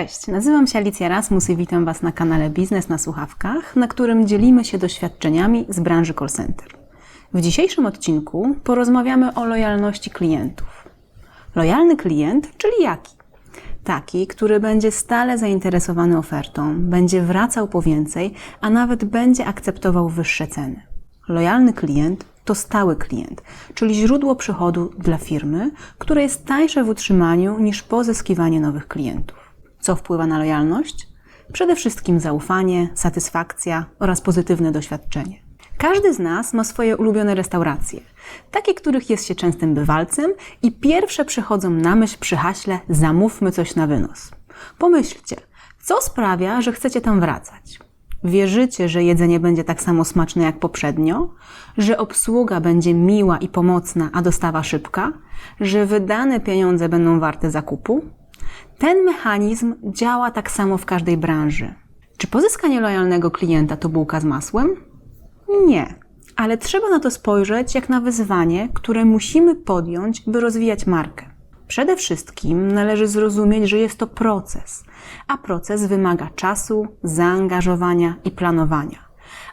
Cześć, nazywam się Alicja Rasmus i witam Was na kanale Biznes na Słuchawkach, na którym dzielimy się doświadczeniami z branży call center. W dzisiejszym odcinku porozmawiamy o lojalności klientów. Lojalny klient, czyli jaki? Taki, który będzie stale zainteresowany ofertą, będzie wracał po więcej, a nawet będzie akceptował wyższe ceny. Lojalny klient to stały klient, czyli źródło przychodu dla firmy, które jest tańsze w utrzymaniu niż pozyskiwanie nowych klientów. Co wpływa na lojalność? Przede wszystkim zaufanie, satysfakcja oraz pozytywne doświadczenie. Każdy z nas ma swoje ulubione restauracje, takie, których jest się częstym bywalcem i pierwsze przychodzą na myśl przy haśle zamówmy coś na wynos. Pomyślcie, co sprawia, że chcecie tam wracać? Wierzycie, że jedzenie będzie tak samo smaczne jak poprzednio? Że obsługa będzie miła i pomocna, a dostawa szybka? Że wydane pieniądze będą warte zakupu? Ten mechanizm działa tak samo w każdej branży. Czy pozyskanie lojalnego klienta to bułka z masłem? Nie, ale trzeba na to spojrzeć jak na wyzwanie, które musimy podjąć, by rozwijać markę. Przede wszystkim należy zrozumieć, że jest to proces, a proces wymaga czasu, zaangażowania i planowania.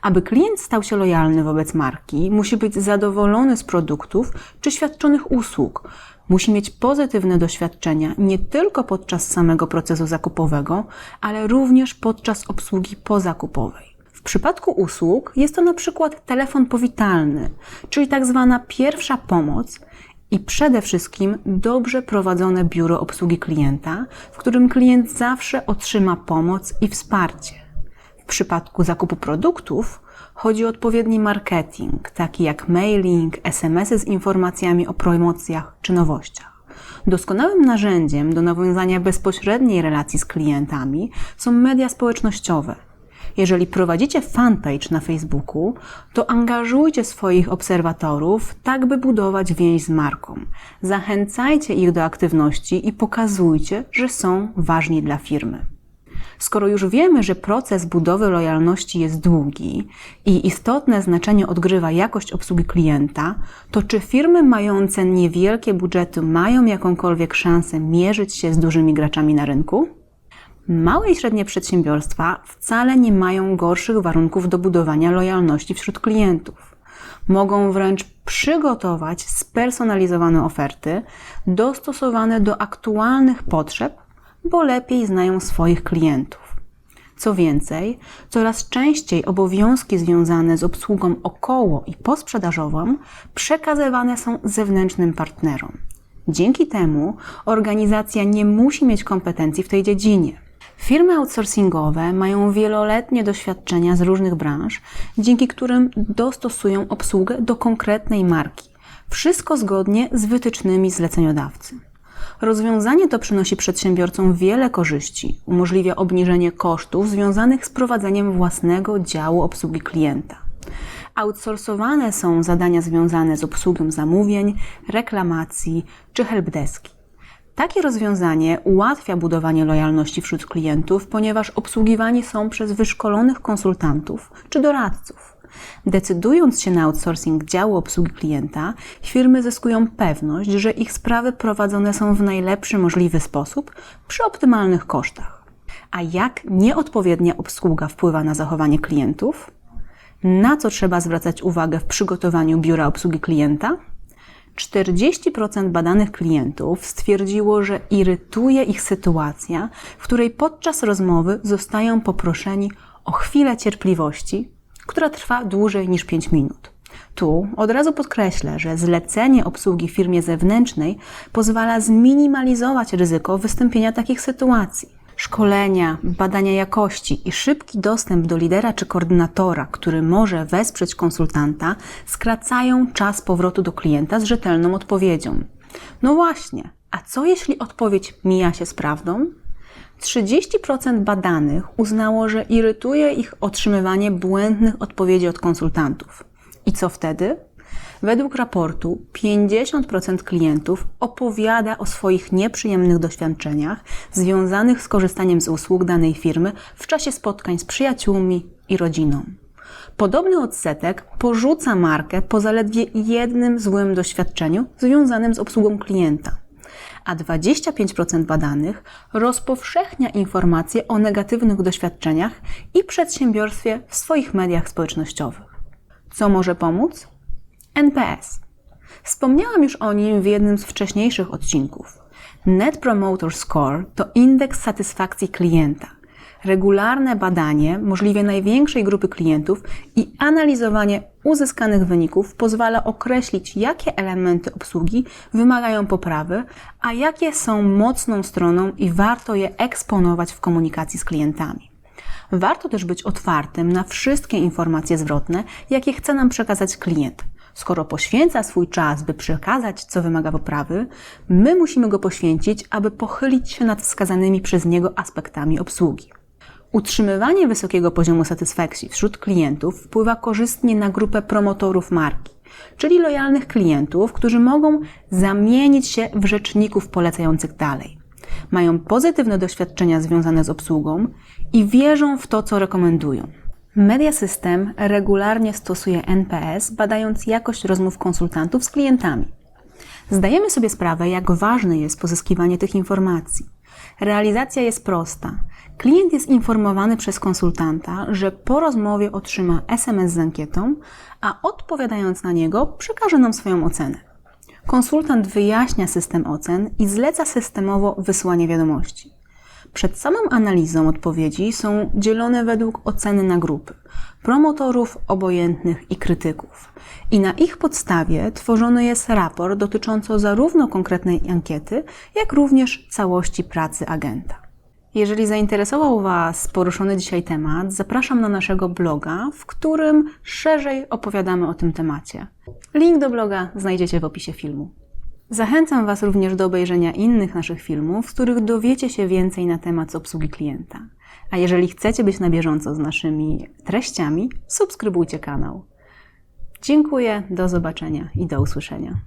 Aby klient stał się lojalny wobec marki, musi być zadowolony z produktów czy świadczonych usług, musi mieć pozytywne doświadczenia nie tylko podczas samego procesu zakupowego, ale również podczas obsługi pozakupowej. W przypadku usług jest to na przykład telefon powitalny, czyli tak zwana pierwsza pomoc i przede wszystkim dobrze prowadzone biuro obsługi klienta, w którym klient zawsze otrzyma pomoc i wsparcie. W przypadku zakupu produktów chodzi o odpowiedni marketing, taki jak mailing, SMS-y z informacjami o promocjach czy nowościach. Doskonałym narzędziem do nawiązania bezpośredniej relacji z klientami są media społecznościowe. Jeżeli prowadzicie fanpage na Facebooku, to angażujcie swoich obserwatorów, tak by budować więź z marką. Zachęcajcie ich do aktywności i pokazujcie, że są ważni dla firmy. Skoro już wiemy, że proces budowy lojalności jest długi i istotne znaczenie odgrywa jakość obsługi klienta, to czy firmy mające niewielkie budżety mają jakąkolwiek szansę mierzyć się z dużymi graczami na rynku? Małe i średnie przedsiębiorstwa wcale nie mają gorszych warunków do budowania lojalności wśród klientów. Mogą wręcz przygotować spersonalizowane oferty dostosowane do aktualnych potrzeb bo lepiej znają swoich klientów. Co więcej, coraz częściej obowiązki związane z obsługą około i posprzedażową przekazywane są zewnętrznym partnerom. Dzięki temu organizacja nie musi mieć kompetencji w tej dziedzinie. Firmy outsourcingowe mają wieloletnie doświadczenia z różnych branż, dzięki którym dostosują obsługę do konkretnej marki. Wszystko zgodnie z wytycznymi zleceniodawcy. Rozwiązanie to przynosi przedsiębiorcom wiele korzyści. Umożliwia obniżenie kosztów związanych z prowadzeniem własnego działu obsługi klienta. Outsourcowane są zadania związane z obsługą zamówień, reklamacji czy helpdeski. Takie rozwiązanie ułatwia budowanie lojalności wśród klientów, ponieważ obsługiwani są przez wyszkolonych konsultantów czy doradców. Decydując się na outsourcing działu obsługi klienta, firmy zyskują pewność, że ich sprawy prowadzone są w najlepszy możliwy sposób przy optymalnych kosztach. A jak nieodpowiednia obsługa wpływa na zachowanie klientów? Na co trzeba zwracać uwagę w przygotowaniu biura obsługi klienta? 40% badanych klientów stwierdziło, że irytuje ich sytuacja, w której podczas rozmowy zostają poproszeni o chwilę cierpliwości, która trwa dłużej niż 5 minut. Tu od razu podkreślę, że zlecenie obsługi firmie zewnętrznej pozwala zminimalizować ryzyko wystąpienia takich sytuacji. Szkolenia, badania jakości i szybki dostęp do lidera czy koordynatora, który może wesprzeć konsultanta, skracają czas powrotu do klienta z rzetelną odpowiedzią. No właśnie, a co jeśli odpowiedź mija się z prawdą? 30% badanych uznało, że irytuje ich otrzymywanie błędnych odpowiedzi od konsultantów. I co wtedy? Według raportu 50% klientów opowiada o swoich nieprzyjemnych doświadczeniach związanych z korzystaniem z usług danej firmy w czasie spotkań z przyjaciółmi i rodziną. Podobny odsetek porzuca markę po zaledwie jednym złym doświadczeniu związanym z obsługą klienta. A 25% badanych rozpowszechnia informacje o negatywnych doświadczeniach i przedsiębiorstwie w swoich mediach społecznościowych. Co może pomóc? NPS. Wspomniałam już o nim w jednym z wcześniejszych odcinków. Net Promoter Score to indeks satysfakcji klienta, regularne badanie możliwie największej grupy klientów i analizowanie uzyskanych wyników pozwala określić, jakie elementy obsługi wymagają poprawy, a jakie są mocną stroną i warto je eksponować w komunikacji z klientami. Warto też być otwartym na wszystkie informacje zwrotne, jakie chce nam przekazać klient. Skoro poświęca swój czas, by przekazać, co wymaga poprawy, my musimy go poświęcić, aby pochylić się nad wskazanymi przez niego aspektami obsługi. Utrzymywanie wysokiego poziomu satysfakcji wśród klientów wpływa korzystnie na grupę promotorów marki, czyli lojalnych klientów, którzy mogą zamienić się w rzeczników polecających dalej. Mają pozytywne doświadczenia związane z obsługą i wierzą w to, co rekomendują. Media System regularnie stosuje NPS, badając jakość rozmów konsultantów z klientami. Zdajemy sobie sprawę, jak ważne jest pozyskiwanie tych informacji. Realizacja jest prosta. Klient jest informowany przez konsultanta, że po rozmowie otrzyma SMS z ankietą, a odpowiadając na niego, przekaże nam swoją ocenę. Konsultant wyjaśnia system ocen i zleca systemowo wysłanie wiadomości. Przed samą analizą odpowiedzi są dzielone według oceny na grupy promotorów, obojętnych i krytyków. I na ich podstawie tworzony jest raport dotyczący zarówno konkretnej ankiety, jak również całości pracy agenta. Jeżeli zainteresował Was poruszony dzisiaj temat, zapraszam na naszego bloga, w którym szerzej opowiadamy o tym temacie. Link do bloga znajdziecie w opisie filmu. Zachęcam Was również do obejrzenia innych naszych filmów, z których dowiecie się więcej na temat obsługi klienta. A jeżeli chcecie być na bieżąco z naszymi treściami, subskrybujcie kanał. Dziękuję, do zobaczenia i do usłyszenia.